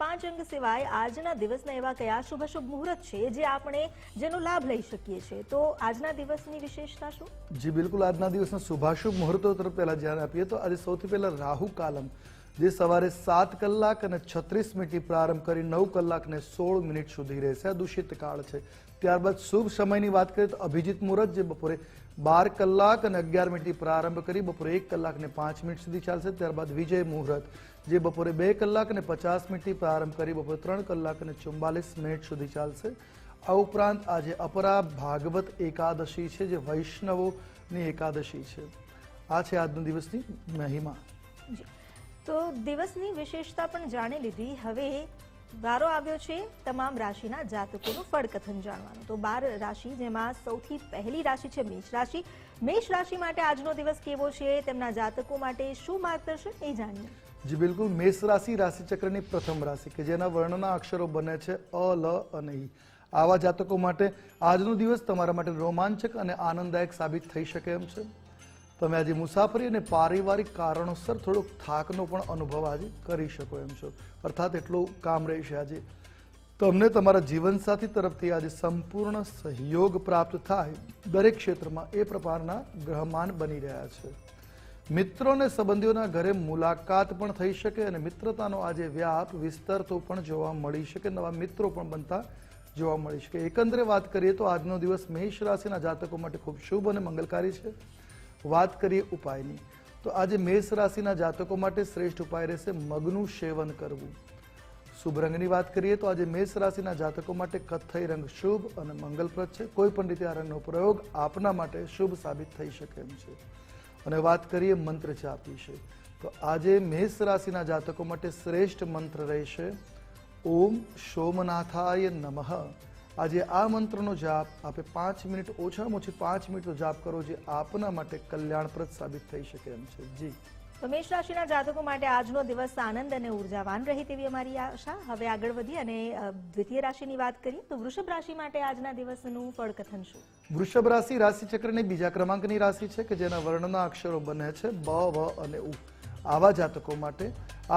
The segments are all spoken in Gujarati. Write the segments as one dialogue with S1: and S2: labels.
S1: પાંચ અંગ સિવાય આજના દિવસના એવા કયા શુભ શુભ મુહૂર્ત છે જે આપણે જેનો લાભ લઈ શકીએ છીએ? તો આજના દિવસની વિશેષતા શું?
S2: જી, બિલકુલ. આજના દિવસના શુભાશુભ મુહૂર્તો તરફ પહેલા ધ્યાન આપીએ તો આજે સૌથી પહેલા રાહુ કાલમ, જે સવારે સાત કલાક અને છત્રીસ મિનિટથી પ્રારંભ કરી નવ કલાક ને સોળ મિનિટ સુધી રહેશે. આ દૂષિત કાળ છે. ત્યારબાદ શુભ સમયની વાત કરીએ તો અભિજીત મુહૂર્ત, જે બપોરે બાર કલાક અને અગિયાર મિનિટથી પ્રારંભ કરી બપોરે એક કલાક ને પાંચ મિનિટ સુધી ચાલશે. ત્યારબાદ વિજય મુહૂર્ત જે બપોરે બે કલાક અને પચાસ મિનિટથી પ્રારંભ કરી બપોરે ત્રણ કલાક અને ચુમ્બાલીસ મિનિટ સુધી ચાલશે. આ ઉપરાંત આજે અપરા ભાગવત એકાદશી છે, જે વૈષ્ણવોની એકાદશી છે. આ છે આજનો દિવસની મહિમા.
S1: તો દિવસની વિશેષતા પણ જાણી લીધી. હવે વારો આવ્યો છે તમામ રાશિના જાતકોનું ફળકથન જાણવાનું. તો બાર રાશિ, જેમાં સૌથી પહેલી રાશિ છે મેષ રાશિ. મેષ રાશિ માટે આજનો દિવસ કેવો છે, તેમના જાતકો માટે શું માર્ગદર્શન એ જાણીએ.
S2: જી, બિલકુલ. મેષ રાશિ, રાશિચક્રની પ્રથમ રાશિ, કે જેના વર્ણના અક્ષરો બને છે અ, લ અને ઈ. આવા જાતકો માટે આજનો દિવસ તમારા માટે રોમાંચક અને આનંદદાયક સાબિત થઈ શકે એમ છે. તમે આજે મુસાફરી અને પારિવારિક કારણોસર થોડોક થાકનો પણ અનુભવ આજે કરી શકો એમ છો. અર્થાત એટલું કામ રહેશે આજે. તમને તમારા જીવનસાથી તરફથી આજે સંપૂર્ણ સહયોગ પ્રાપ્ત થાય દરેક ક્ષેત્રમાં એ પ્રકારના ગ્રહમાન બની રહ્યા છે. મિત્રો અને સંબંધીઓના ઘરે મુલાકાત પણ થઈ શકે અને મિત્રતાનો આજે વ્યાપ વિસ્તરતો પણ જોવા મળી શકે, નવા મિત્રો પણ બનતા જોવા મળી શકે. એકંદરે વાત કરીએ તો આજનો દિવસ મેષ રાશિના જાતકો માટે ખૂબ શુભ અને મંગલકારી છે. વાત કરીએ ઉપાયની. તો આજે મેષ રાશિના જાતકો માટે શ્રેષ્ઠ ઉપાય રહેશે મગનું સેવન કરવું. શુભ રંગની વાત કરીએ તો આજે મેષ રાશિના જાતકો માટે કથ્થઈ રંગ શુભ અને મંગલપ્રદ છે. કોઈ પણ રીતે આ રંગનો પ્રયોગ આપના માટે શુભ સાબિત થઈ શકે એમ છે. અને વાત કરીએ મંત્ર જાપ વિશે તો આજે મેષ રાશિના જાતકો માટે શ્રેષ્ઠ મંત્ર રહેશે, ઓમ સોમનાથાય નમઃ. આજે આ મંત્રનો જાપ આપે પાંચ મિનિટ ઓછામાં ઓછી પાંચ મિનિટનો જાપ કરો જે આપના માટે કલ્યાણપ્રદ સાબિત થઈ શકે એમ છે. જી.
S1: તો મેષ રાશિના જાતકો માટે આજનો દિવસ આનંદ અને ઉર્જાવાન રહે તેવી અમારી આશા. હવે આગળ વધી અને દ્વિતીય રાશિની વાત કરીએ તો વૃષભ રાશિ માટે આજના દિવસનું ફળકથન શું?
S2: વૃષભ રાશિ રાશિ ચક્રની બીજા ક્રમાંકની રાશિ છે કે જેના વર્ણના અક્ષરો બને છે બ, વ અને ઉ. આવા જાતકો માટે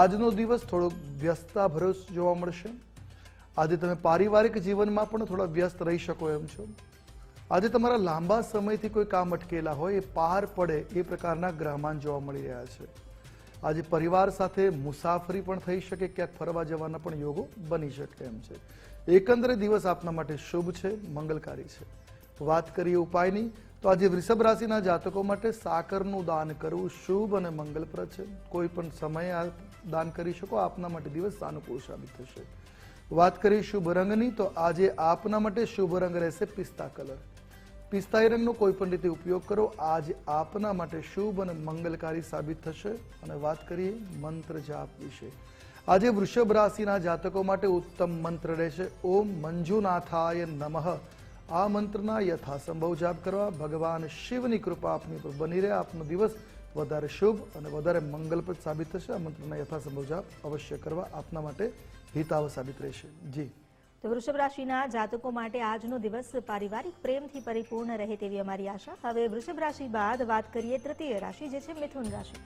S2: આજનો દિવસ થોડો ભરોસ જોવા મળશે. આજે તમે પારિવારિક જીવનમાં પણ થોડા વ્યસ્ત રહી શકો એમ છો. આજે તમારા લાંબા સમયથી કોઈ કામ અટકેલા હોય, એ પાર પડે એ પ્રકારના ગ્રહમાન જોવા મળી રહ્યા છે. આજે પરિવાર સાથે મુસાફરી પણ થઈ શકે, ક્યાંક ફરવા જવાના પણ યોગો બની શકે એમ છે. એકંદરે દિવસ આપના માટે શુભ છે, મંગલકારી છે. વાત કરીએ ઉપાયની, તો આજે વૃષભ રાશિના જાતકો માટે સાકરનું દાન કરવું શુભ અને મંગલપ્રદ છે. કોઈ પણ સમયે આ દાન કરી શકો, આપના માટે દિવસ સાનુકૂળ સાબિત થશે. વાત કરીએ શુભ રંગની, તો આજે આપના માટે શુભ રંગ રહેશે પિસ્તા કલર. પિસ્તાઈ રંગનો કોઈ પણ રીતે ઉપયોગ કરો. આજ આપના માટે શુભ અને મંગલકારી સાબિત થશે. અને વાત કરીએ મંત્ર જાપ વિશે. આજે વૃષભ રાશિના જાતકો માટે ઉત્તમ મંત્ર રહેશે. ઓમ મંજુનાથાય નમઃ. આ મંત્રના યથાસંભવ જાપ કરવા ભગવાન શિવની કૃપા આપની ઉપર બની રહે. આપનો દિવસ વધારે શુભ અને વધારે મંગલપ્રદ સાબિત થશે. આ મંત્રના યથાસંભવ જાપ અવશ્ય કરવા આપના માટે હિતાવ સાબિત રહેશે. જી.
S1: તો વૃષભ રાશિના જાતકો માટે આજનો દિવસ પારિવારિક પ્રેમથી પરિપૂર્ણ રહે તેવી અમારી આશા. હવે વૃષભ રાશિ બાદ વાત કરીએ તૃતીય રાશિ, જે છે મિથુન રાશિ.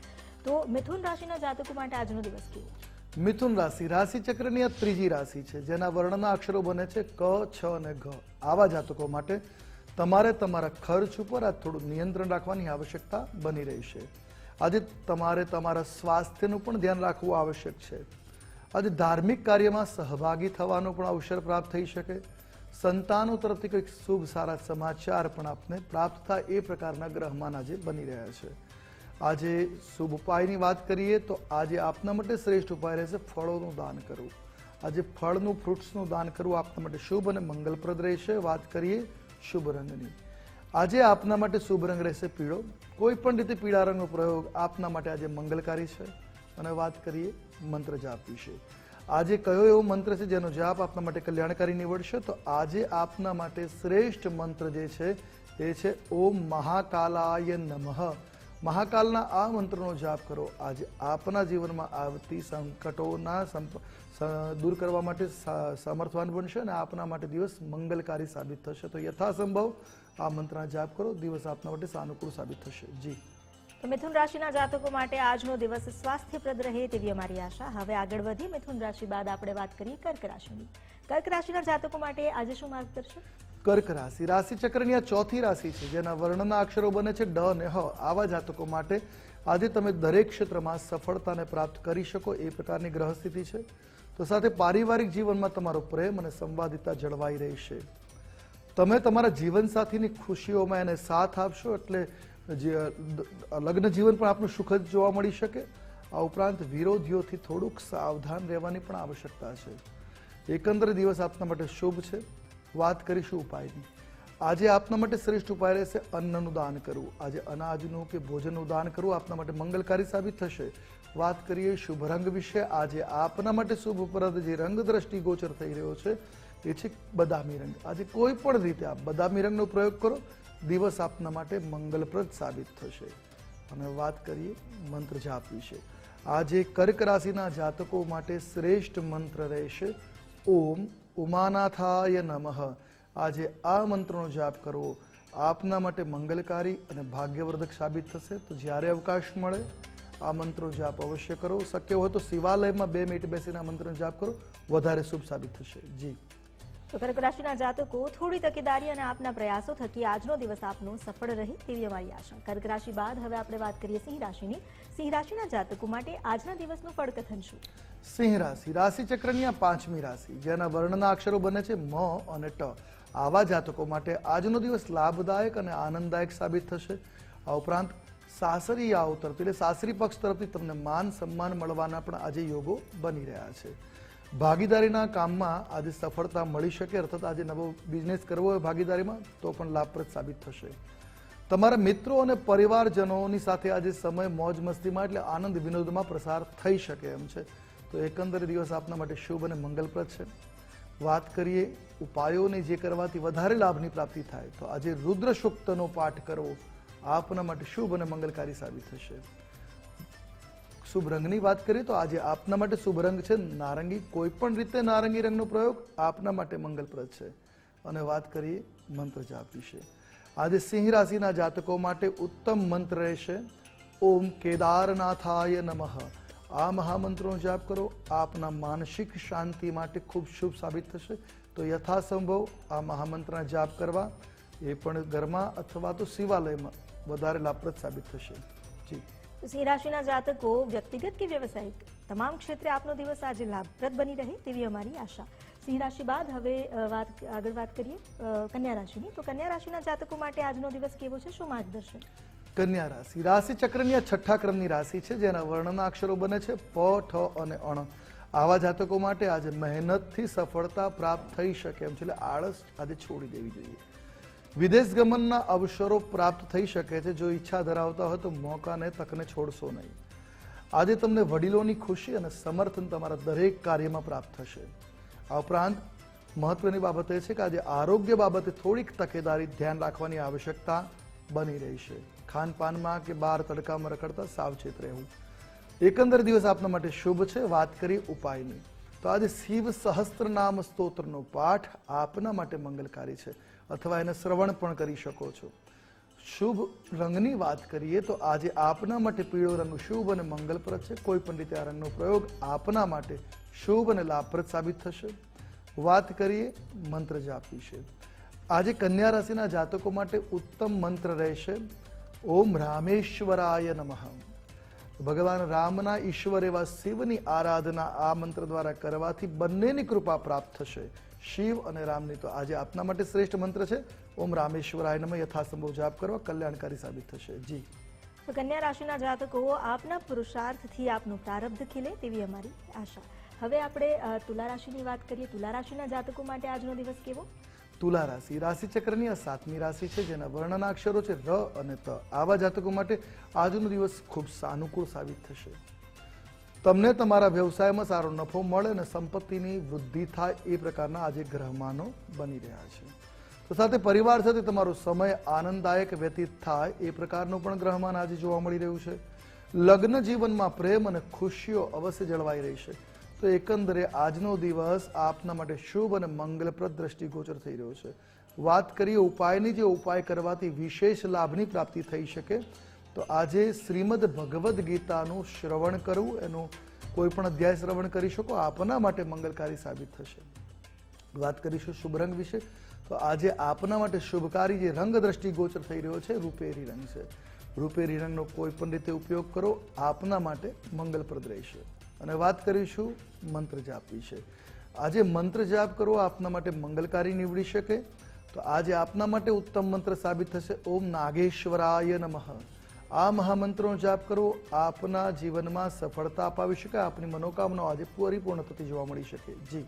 S1: તો મિથુન રાશિના જાતકો માટે આજનો દિવસ કેવો
S2: મિથુન રાશિ રાશિ ચક્રની આ ત્રીજી રાશિ છે, જેના વર્ણના અક્ષરો બને છે ક, છ અને ઘ. આવા જાતકો માટે તમારે તમારા ખર્ચ ઉપર આ થોડું નિયંત્રણ રાખવાની આવશ્યકતા બની રહી છે. આજે તમારે તમારા સ્વાસ્થ્યનું પણ ધ્યાન રાખવું આવશ્યક છે. આજે ધાર્મિક કાર્યમાં સહભાગી થવાનો પણ અવસર પ્રાપ્ત થઈ શકે. સંતાનો તરફથી કંઈક શુભ, સારા સમાચાર પણ આપને પ્રાપ્ત થાય એ પ્રકારના ગ્રહમાન આજે બની રહ્યા છે. આજે શુભ ઉપાયની વાત કરીએ તો આજે આપના માટે શ્રેષ્ઠ ઉપાય રહેશે ફળોનું દાન કરવું. આજે ફળનું, ફ્રૂટ્સનું દાન કરવું આપના માટે શુભ અને મંગલપ્રદ રહેશે. વાત કરીએ શુભ રંગની. આજે આપના માટે શુભ રંગ રહેશે પીળો. કોઈ પણ રીતે પીળા રંગનો પ્રયોગ આપના માટે આજે મંગલકારી છે. અને વાત કરીએ મંત્ર જાપ વિશે આજે કયો એવો મંત્ર છે જેનો જાપ આપના માટે કલ્યાણકારી નીવડશે? તો આજે આપના માટે શ્રેષ્ઠ મંત્ર જે છે એ છે, ઓમ મહાકાલાય નમઃ. મહાકાલના આ મંત્રનો જાપ કરો. આજે આપના જીવનમાં આવતી સંકટોના દૂર કરવા માટે સામર્થવાન બનશે અને આપના માટે દિવસ મંગલકારી સાબિત થશે. તો યથાસંભવ આ મંત્રના જાપ કરો. દિવસ આપના માટે સાનુકૂળ સાબિત થશે. જી.
S1: તો મિથુન રાશિના જાતકો માટે આજનો દિવસ સ્વાસ્થ્યપ્રદ રહે તેવી અમારી આશા. હવે આગળ વધી મિથુન રાશિ બાદ આપણે વાત કરીએ કર્ક રાશિની. કર્ક રાશિના જાતકો માટે આજે શું માર્ગદર્શન?
S2: કર્ક રાશિ. રાશિ ચક્રની આ ચોથી રાશિ છે, જેના વર્ણના અક્ષરો બને છે ડ અને હ. આવા જાતકો માટે આજે તમે દરેક ક્ષેત્રમાં સફળતાને પ્રાપ્ત કરી શકો એ પ્રકારની ગ્રહ સ્થિતિ છે. તો સાથે પારિવારિક જીવનમાં તમારો પ્રેમ અને સંવાદિતા જળવાઈ રહેશે. તમે તમારા જીવનસાથીની ખુશીઓમાં એને સાથ આપશો એટલે જે લગ્ન જીવન પણ આપણું સુખદ જોવા મળી શકે. આ ઉપરાંત વિરોધીઓથી થોડુંક સાવધાન રહેવાની પણ આવશ્યકતા છે. એકંદર દિવસ આપના માટે શુભ છે. વાત કરીશું ઉપાયની. આજે આપના માટે શ્રેષ્ઠ ઉપાય રહેશે અન્નનું દાન કરવું. આજે અનાજનું કે ભોજનનું દાન કરવું આપના માટે મંગલકારી સાબિત થશે. વાત કરીએ શુભ રંગ વિશે. આજે આપના માટે શુભ પરદ જે રંગ દ્રષ્ટિ ગોચર થઈ રહ્યો છે, એ છે બદામી રંગ. આજે કોઈ પણ રીતે આપ બદામી રંગનો પ્રયોગ કરો. દિવસ આપના માટે મંગલપ્રદ સાબિત થશે. અને વાત કરીએ મંત્ર જાપ વિશે. આજે કર્ક રાશિના જાતકો માટે શ્રેષ્ઠ મંત્ર રહેશે. ઓમ ઉમાનાથાય નમઃ. આજે આ મંત્રનો જાપ કરવો આપના માટે મંગલકારી અને ભાગ્યવર્ધક સાબિત થશે. તો જ્યારે અવકાશ મળે, આ મંત્રો જાપ અવશ્ય કરો. શક્ય હોય તો શિવાલયમાં બે મિનિટ બેસીને આ મંત્રનો જાપ કરો. વધારે શુભ સાબિત થશે. જી.
S1: તો કર્ક રાશિના જાતકો થોડી તકેદારી અને આપના પ્રયાસો થકી આજનો દિવસ આપનો સફળ રહે તેવી અમારી આશા. કર્ક રાશિ બાદ હવે આપણે વાત કરીએ સિંહ રાશિની. સિંહ રાશિના જાતકો માટે આજના દિવસનું ફળકથન શું?
S2: સિંહ રાશિ રાશિ ચક્રની આ પાંચમી રાશિ, જેના વર્ણના અક્ષરો બને છે મ અને ટ. આવા જાતકો માટે આજનો દિવસ લાભદાયક અને આનંદદાયક સાબિત થશે. આ ઉપરાંત સાસરી આવ તરફથી એટલે સાસરી પક્ષ તરફથી તમને માન, સન્માન મળવાના પણ આજે યોગો બની રહ્યા છે. ભાગીદારીના કામમાં આજે સફળતા મળી શકે અર્થાત આજે નવો બિઝનેસ કરવો હોય ભાગીદારીમાં, તો પણ લાભપ્રદ સાબિત થશે. તમારા મિત્રો અને પરિવારજનોની સાથે આજે સમય મોજ મસ્તીમાં એટલે આનંદ વિનોદમાં પ્રસાર થઈ શકે એમ છે. તો એકંદરે દિવસ આપના માટે શુભ અને મંગલપ્રદ છે. વાત કરીએ ઉપાયોને જે કરવાથી વધારે લાભની પ્રાપ્તિ થાય, તો આજે રુદ્ર સૂક્તનો પાઠ કરવો આપના માટે શુભ અને મંગલકારી સાબિત થશે. શુભ રંગની વાત કરીએ તો આજે આપના માટે શુભ રંગ છે નારંગી. કોઈ પણ રીતે નારંગી રંગનો પ્રયોગ આપના માટે મંગલપ્રદ છે. અને વાત કરીએ મંત્ર જાપ વિશે. આજે સિંહ રાશિના જાતકો માટે ઉત્તમ મંત્ર રહેશે. ઓમ કેદારનાથાય નમઃ. આ મહામંત્રનો જાપ કરો. આપના માનસિક શાંતિ માટે ખૂબ શુભ સાબિત થશે. તો યથાસંભવ આ મહામંત્રના જાપ કરવા. એ પણ ઘરમાં અથવા તો શિવાલયમાં વધારે લાભપ્રદ સાબિત થશે. જી.
S1: સિંહ રાશિના જાતકો વ્યક્તિગત કે વ્યવસાયિક તમામ ક્ષેત્રે આપનો દિવસ આજે લાભપ્રદ બની રહે તેવી અમારી આશા સિંહ રાશિ બાદ હવે વાત આગળ વાત કરીએ કન્યા રાશિની તો કન્યા રાશિના જાતકો માટે આજનો દિવસ કેવો છે શું માર્ગદર્શન
S2: કન્યા રાશિ રાશિ ચક્રની આ છઠ્ઠા ક્રમની રાશિ છે જેના વર્ણના અક્ષરો બને છે પ ઠ અને અણ આવા જાતકો માટે આજે મહેનતથી સફળતા પ્રાપ્ત થઈ શકે એમ છે એટલે આળસ આજે છોડી દેવી જોઈએ। વિદેશ ગમનના અવસરો પ્રાપ્ત થઈ શકે છે. જો ઈચ્છા ધરાવતા હોય તો મોકાને તકને છોડશો નહીં. આજે તમને વડીલોની ખુશી અને સમર્થન તમારા દરેક કાર્યમાં પ્રાપ્ત થશે. આ ઉપરાંત મહત્વની બાબત એ છે કે આજે આરોગ્ય બાબતે થોડીક તકેદારી ધ્યાન રાખવાની આવશ્યકતા બની રહી છે. ખાનપાનમાં કે બહાર તડકામાં રખડતા સાવચેત રહેવું. એકંદર દિવસ આપના માટે શુભ છે. વાત કરી ઉપાયની. તો આજે શિવ સહસ્ત્રનામ સ્તોત્રનો પાઠ આપના માટે મંગલકારી છે. અથવા એને શ્રવણ પણ કરી શકો છો. શુભ રંગની વાત કરીએ તો આજે આપના માટે પીળો રંગ શુભ અને મંગલપ્રદ છે. કોઈ પણ રીતે આ રંગનો પ્રયોગ આપના માટે શુભ અને લાભપ્રદ સાબિત થશે. વાત કરીએ મંત્ર જાપ વિશે આજે કન્યા રાશિના જાતકો માટે ઉત્તમ મંત્ર રહેશે, ઓમ રામેશ્વરાય નમઃ. ભગવાન રામના ઈશ્વર એવા શિવની આરાધના આ મંત્ર દ્વારા કરવાથી બંનેની કૃપા પ્રાપ્ત થશે. શિવ અને રામની તો આજે આપના માટે શ્રેષ્ઠ મંત્ર છે. ઓમ રામેશ્વરાય નમ. યથાસંભવ જાપ કરવા કલ્યાણકારી સાબિત થશે. જી.
S1: તો કન્યા રાશિના જાતકો આપના પુરુષાર્થથી આપનું પ્રારબ્ધ ખીલે તેવી અમારી આશા. હવે આપણે તુલા રાશિની વાત કરીએ. તુલા રાશિના જાતકો માટે આજનો દિવસ કેવો?
S2: તુલા રાશિ રાશિ ચક્રની આ સાતમી રાશિ છે જેના વર્ણના અક્ષરો છે ર અને ત. આવા જાતકો માટે આજનો દિવસ ખૂબ સાનુકૂળ સાબિત થશે. તમને તમારા વ્યવસાયમાં સારો નફો મળે અને સંપત્તિની વૃદ્ધિ થાય એ પ્રકારના આજે ગ્રહમાનો બની રહ્યા છે. તો સાથે પરિવાર સાથે તમારો સમય આનંદદાયક વ્યતીત થાય એ પ્રકારનું પણ ગ્રહમાન આજે જોવા મળી રહ્યું છે. લગ્ન જીવનમાં પ્રેમ અને ખુશીઓ અવશ્ય જળવાઈ રહી છે. તો એકંદરે આજનો દિવસ આપના માટે શુભ અને મંગલપ્રદ દ્રષ્ટિગોચર થઈ રહ્યો છે. વાત કરીએ ઉપાયની, જે ઉપાય કરવાથી વિશેષ લાભની પ્રાપ્તિ થઈ શકે તો આજે શ્રીમદ ભગવદ્ ગીતાનું શ્રવણ કરવું, એનું કોઈ પણ અધ્યાય શ્રવણ કરી શકો, આપના માટે મંગલકારી સાબિત થશે. વાત કરીશું શુભ રંગ વિશે. તો આજે આપના માટે શુભકારી જે રંગ દ્રષ્ટિ ગોચર થઈ રહ્યો છે, રૂપેરી રંગ છે. રૂપેરી રંગનો કોઈ પણ રીતે ઉપયોગ કરો, આપના માટે મંગલપ્રદ રહેશે. અને વાત કરીશું મંત્ર જાપ વિશે. આજે મંત્ર જાપ કરવો આપના માટે મંગલકારી નીવડી શકે. તો આજે આપના માટે ઉત્તમ મંત્ર સાબિત થશે, ઓમ નાગેશ્વરાય નમઃ. આ મહામંત્રનો જાપ કરવો આપના જીવનમાં સફળતા અપાવી શકે આપની મનોકામનાઓ આજે પરિપૂર્ણ થતી જોવા મળી શકે. જી.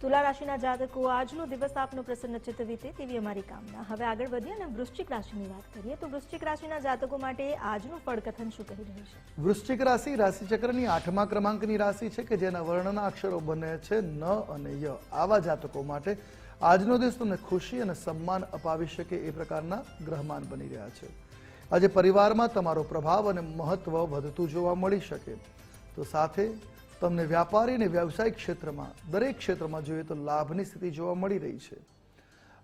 S1: તુલા રાશિના જાતકો આજનો દિવસ આપનો પ્રસન્ન ચિત્ત વીતે તેવી અમારી કામના. હવે આગળ વધીએ અને વૃશ્ચિક રાશિની વાત કરીએ તો વૃશ્ચિક રાશિના જાતકો માટે આજનું ફળકથન શું કહી રહ્યું છે?
S2: વૃશ્ચિક રાશિ રાશિચક્રની આઠમા ક્રમાંકની રાશિ છે કે જેના વર્ણના અક્ષરો બને છે ન અને ય. આવા જાતકો માટે આજનો દિવસ તમને ખુશી અને સન્માન અપાવી શકે એ પ્રકારના ગ્રહમાન બની રહ્યા છે. આજે પરિવારમાં તમારો પ્રભાવ અને મહત્વ વધતું જોવા મળી શકે. તો સાથે તમને વ્યાપારી અને વ્યવસાયિક ક્ષેત્રમાં, દરેક ક્ષેત્રમાં જોઈએ તો લાભની સ્થિતિ જોવા મળી રહી છે.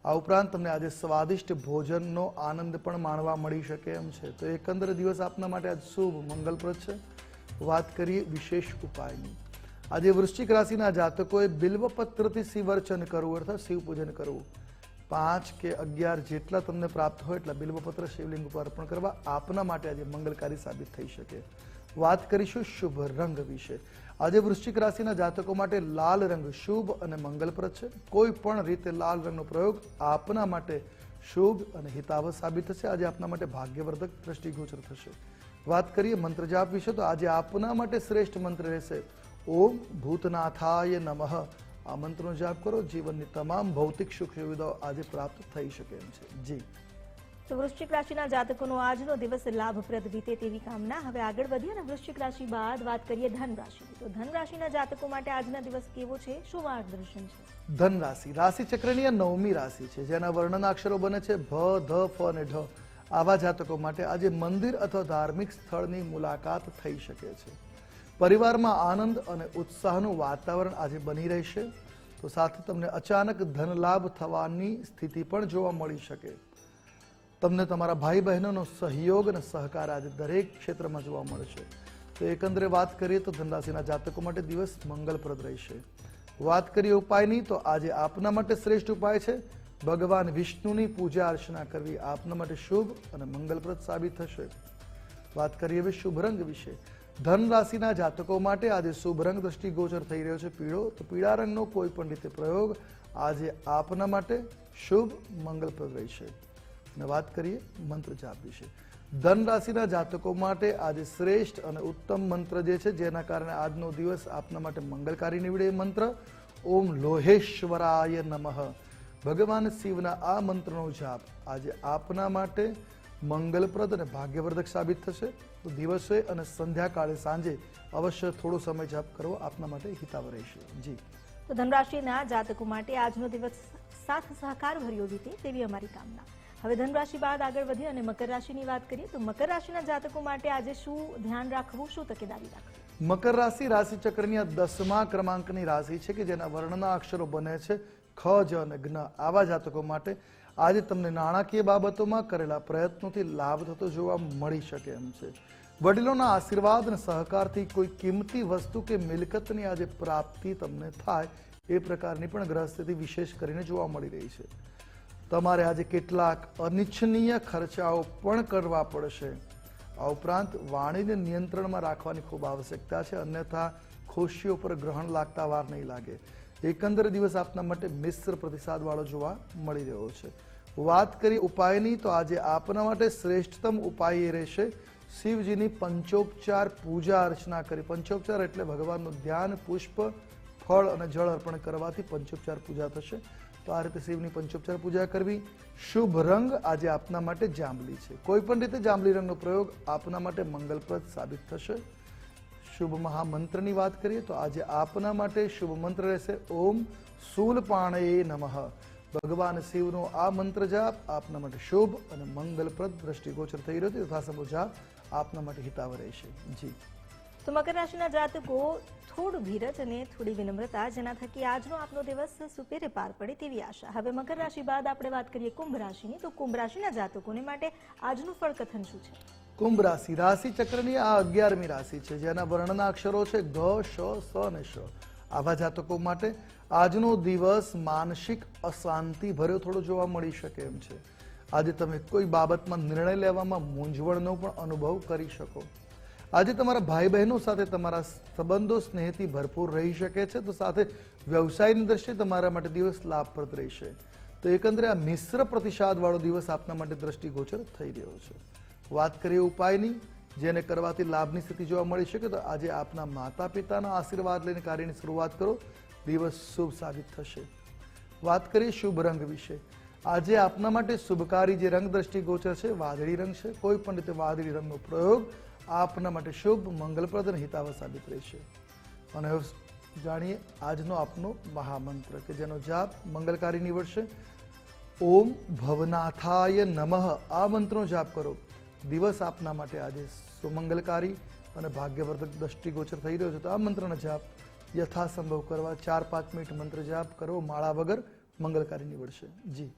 S2: આ ઉપરાંત તમને આજે સ્વાદિષ્ટ ભોજનનો આનંદ પણ માણવા મળી શકે એમ છે. તો એકંદર દિવસ આપના માટે આજ શુભ, મંગલપ્રદ છે. વાત કરીએ વિશેષ ઉપાયની. આજે વૃશ્ચિક રાશિના જાતકોએ બિલ્વપત્રથી શિવર્ચન કરવું અર્થાત શિવ પૂજન કરવું. પાંચ કે અગિયાર જેટલા તમને પ્રાપ્ત હોય એટલા બિલ્વપત્ર શિવલિંગ ઉપર અર્પણ કરવા આપના માટે આજે મંગલકારી સાબિત થઈ શકે. વાત કરીશું શુભ રંગ વિશે. આજે વૃશ્ચિક રાશિના જાતકો માટે લાલ રંગ શુભ અને મંગલપ્રદ છે. કોઈ પણ રીતે લાલ રંગનો પ્રયોગ આપના માટે શુભ અને હિતાવહ સાબિત થશે. આજે આપના માટે ભાગ્યવર્ધક દ્રષ્ટિગોચર થશે. વાત કરીએ મંત્ર જાપ વિશે તો આજે આપના માટે શ્રેષ્ઠ મંત્ર રહેશે. ઓમ ભૂતનાથાય નમઃ. આ મંત્રનો જાપ કરો. જીવનની તમામ ભૌતિક સુખ સુવિધાઓ આજે પ્રાપ્ત થઈ શકે એમ છે. જી.
S1: તો વૃશ્ચિક રાશિના જાતકોનો આજનો દિવસ લાભપ્રદ વીતે તેવી કામના. હવે આગળ વધીએ અને વૃશ્ચિક રાશિ બાદ વાત કરીએ ધન રાશિ તો ધન રાશિના જાતકો માટે આજના દિવસ કેવો છે? શું માર્ગદર્શન છે?
S2: ધન રાશિ રાશિ ચક્રની નવમી રાશિ છે જેના વર્ણના અક્ષરો બને છે ભ ધ ફ અને ઢ. આવા જાતકો માટે આજે મંદિર અથવા ધાર્મિક સ્થળની મુલાકાત થઈ શકે છે. પરિવારમાં આનંદ અને ઉત્સાહનું વાતાવરણ આજે બની રહેશે. તો સાથે તમને અચાનક ધન લાભ થવાની સ્થિતિ પણ જોવા મળી શકે. તમને તમારા ભાઈ બહેનોનો સહયોગ અને સહકાર આજે દરેક ક્ષેત્રમાં જોવા મળશે. તો એકંદરે વાત કરીએ તો ધનરાશિના જાતકો માટે દિવસ મંગલપ્રદ રહેશે. વાત કરીએ ઉપાયની, તો આજે આપના માટે શ્રેષ્ઠ ઉપાય છે. ભગવાન વિષ્ણુની પૂજા અર્ચના કરવી આપના માટે શુભ અને મંગલપ્રદ સાબિત થશે. વાત કરીએ હવે શુભ રંગ વિશે. ધન રાશિના જાતકો માટે આજે શુભ રંગ દ્રષ્ટિગોચર થઈ રહ્યો છે પીળો. તો પીળા રંગનો કોઈ પણ રીતે પ્રયોગ આજે આપના માટે શુભ, મંગલપ્રદ રહેશે. અને વાત કરીએ મંત્ર જાપ વિશે. ધન રાશિના જાતકો માટે આજે શ્રેષ્ઠ અને ઉત્તમ મંત્ર જે છે, જેના કારણે આજનો દિવસ આપના માટે મંગલકારી નીવડે એ મંત્ર. ઓમ લોહેશ્વરાય નમઃ. ભગવાન શિવના આ મંત્રનો જાપ આજે આપના માટે મંગલપ્રદ અને ભાગ્યવર્ધક સાબિત થશે. તો દિવસે અને સંધ્યાકાળે સાંજે અવશ્ય થોડો સમય જાપ કરવો આપના માટે હિતાવ રહેશે. જી.
S1: તો ધનરાશિના જાતકો માટે આજનો દિવસ સાથ સહકાર ભર્યો વીતે તેવી અમારી કામના. હવે ધનરાશિ બાદ આગળ વધીએ અને મકર રાશિની વાત કરીએ તો મકર રાશિના જાતકો માટે આજે શું ધ્યાન રાખવું શું તકેદારી રાખવી?
S2: મકર રાશિ રાશિ ચક્રની આ દસમા ક્રમાંકની રાશિ છે કે જેના વર્ણના અક્ષરો બને છે. ખ જ અને જ્ઞ આવા જાતકો માટે આજે તમને નાણાકીય બાબતોમાં કરેલા પ્રયત્નોથી લાભ થતો જોવા મળી શકે એમ છે. વડીલોના આશીર્વાદ અને સહકારથી કોઈ કિંમતી વસ્તુ કે મિલકતની આજે પ્રાપ્તિ તમને થાય એ પ્રકારની પણ ગ્રહસ્થિતિ વિશેષ કરીને જોવા મળી રહી છે. તમારે આજે કેટલાક અનિચ્છનીય ખર્ચાઓ પણ કરવા પડશે. આ ઉપરાંત વાણીને નિયંત્રણમાં રાખવાની ખૂબ આવશ્યકતા છે, અન્યથા ખુશીઓ પર ગ્રહણ લાગતા વાર નહીં લાગે. એકંદર દિવસ આપના માટે મિશ્ર પ્રતિસાદવાળો જોવા મળી રહ્યો છે. વાત કરી ઉપાયની, તો આજે આપના માટે શ્રેષ્ઠતમ ઉપાય એ રહેશે શિવજીની પંચોપચાર પૂજા અર્ચના કરી. પંચોપચાર એટલે ભગવાનનું ધ્યાન, પુષ્પ, ફળ અને જળ અર્પણ કરવાથી પંચોપચાર પૂજા થશે. તો આ રીતે શિવની પંચોપચાર પૂજા કરવી. શુભ રંગ આજે આપના માટે જાંબલી છે. કોઈ પણ રીતે જાંબલી રંગનો પ્રયોગ આપના માટે મંગલપ્રદ સાબિત થશે. શુભ મહામંત્રની વાત કરીએ તો આજે આપના માટે શુભ મંત્ર રહેશે. ઓમ શૂલપાણયે નમઃ. ભગવાન શિવનો આ મંત્ર જાપ આપના માટે શુભ અને મંગલપ્રદ દ્રષ્ટિગોચર થઈ રહ્યો છે. તથા સમૂહ જાપ આપના માટે હિતાવ રહેશે. જી.
S1: તો મકર રાશિના જાતકો થોડું ધીરજ અને થોડી વિનમ્રતા જેના થકી આજનો આપનો દિવસ સુપેરે પાર પડે તેવી આશા. હવે મકર રાશિ બાદ આપણે વાત કરીએ કુંભ રાશિની. તો કુંભ રાશિના જાતકોને માટે આજનું ફળકથન શું છે?
S2: કુંભ રાશિ. રાશિ ચક્રની આ અગિયારમી રાશિ છે, જેના વર્ણના અક્ષરો છે ગ શ, સ અને શ. આવા જાતકો માટે આજનો દિવસ માનસિક અશાંતિ ભર્યો થોડો જોવા મળી શકે એમ છે. આજે તમે કોઈ બાબતમાં નિર્ણય લેવામાં મૂંઝવણનો પણ અનુભવ કરી શકો. આજે તમારા ભાઈ બહેનો સાથે તમારા સંબંધો સ્નેહથી ભરપૂર રહી શકે છે, તો સાથે વ્યવસાયની દ્રષ્ટિએ તમારા માટે દિવસ લાભપ્રદ રહેશે. તો એકંદરે આ મિશ્ર પ્રતિસાદવાળો દિવસ આપના માટે દ્રષ્ટિગોચર થઈ રહ્યો છે. વાત કરીએ ઉપાયની જેને કરવાથી લાભની સ્થિતિ જોવા મળી શકે, તો આજે આપના માતા પિતાના આશીર્વાદ લઈને કાર્યની શરૂઆત કરો. દિવસ શુભ સાબિત થશે. વાત કરીએ શુભ રંગ વિશે. આજે આપના માટે શુભકારી જે રંગ દ્રષ્ટિગોચર છે, વાદળી રંગ છે. કોઈ પણ રીતે વાદળી રંગનો પ્રયોગ આપના માટે શુભ, મંગલપ્રદ અને હિતાવ સાબિત રહેશે. અને જાણીએ આજનો આપનો મહામંત્ર કે જેનો જાપ મંગલકારી નીવડશે. ઓમ ભવનાથાય નમઃ. આ મંત્રનો જાપ કરો. દિવસ આપના માટે આજે સુમંગલકારી અને ભાગ્યવર્ધક દ્રષ્ટિગોચર થઈ રહ્યો છે. તો આ મંત્રનો જાપ યથાસંભવ કરવા ચાર પાંચ મિનિટ મંત્ર જાપ કરવો માળા વગર મંગલકારી નીવડશે. જી.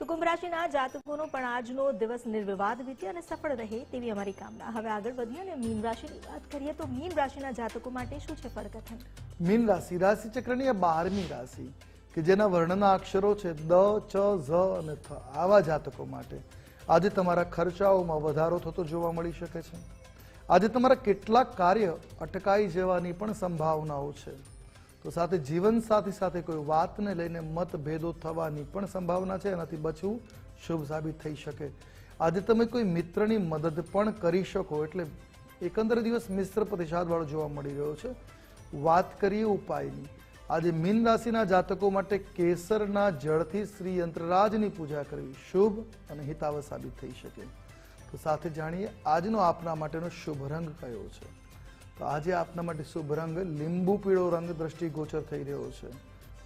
S1: તો કુંભ રાશિના જાતકોનો પણ આજનો દિવસ નિર્વિવાદ વીતે અને સફળ રહે તેવી અમારી કામના. હવે આગળ વધીએ અને મીન રાશિની વાત કરીએ તો મીન રાશિના જાતકો માટે શું છે ફળકથન?
S2: મીન રાશિ રાશિ ચક્રની આ બારમી રાશિ કે જેના વર્ણના અક્ષરો છે દ ચ ઝ અને થ આવા જાતકો માટે આજે તમારા ખર્ચાઓમાં વધારો થતો જોવા મળી શકે છે. આજે તમારા કેટલાક કાર્ય અટકાઈ જવાની પણ સંભાવનાઓ છે. તો સાથે જીવન સાથી સાથે કોઈ વાતને લઈને મતભેદો થવાની પણ સંભાવના છે. એનાથી બચવું શુભ સાબિત થઈ શકે. આજે તમે કોઈ મિત્રની મદદ પણ કરી શકો, એટલે એકંદર દિવસ મિશ્ર પ્રતિસાદવાળો જોવા મળી રહ્યો છે. વાત કરીએ ઉપાયની. આજે મીન રાશિના જાતકો માટે કેસરના જળથી શ્રી યંત્રરાજની પૂજા કરવી શુભ અને હિતાવ સાબિત થઈ શકે. તો સાથે જાણીએ આજનો આપના માટેનો શુભ રંગ કયો છે? તો આજે આપના માટે શુભ રંગ લીંબુ પીળો રંગ દ્રષ્ટિગોચર થઈ રહ્યો છે.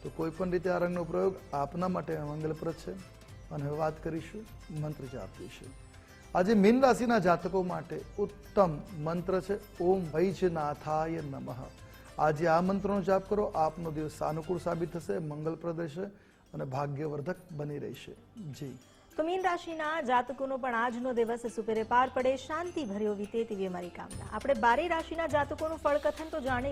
S2: તો કોઈ પણ રીતે આ રંગનો પ્રયોગ આપના માટે મંગલપ્રદ છે. અને હવે વાત કરીશું મંત્ર જાપ વિશે. આજે મીન રાશિના જાતકો માટે ઉત્તમ મંત્ર છે, ઓમ વૈજનાથાય નમઃ. આજે આ મંત્રનો જાપ કરો. આપનો દિવસ સાનુકૂળ સાબિત થશે, મંગલપ્રદ રહેશે અને ભાગ્યવર્ધક બની રહેશે. જી.
S1: તો મીન રાશિના જાતકોનો પણ આજનો દિવસ સુપેરે પાર પડે શાંતિ ભર્યો વીતે તેવી અમારી કામના. આપણે બારે રાશિના જાતકોનું ફળકથન તો જાણી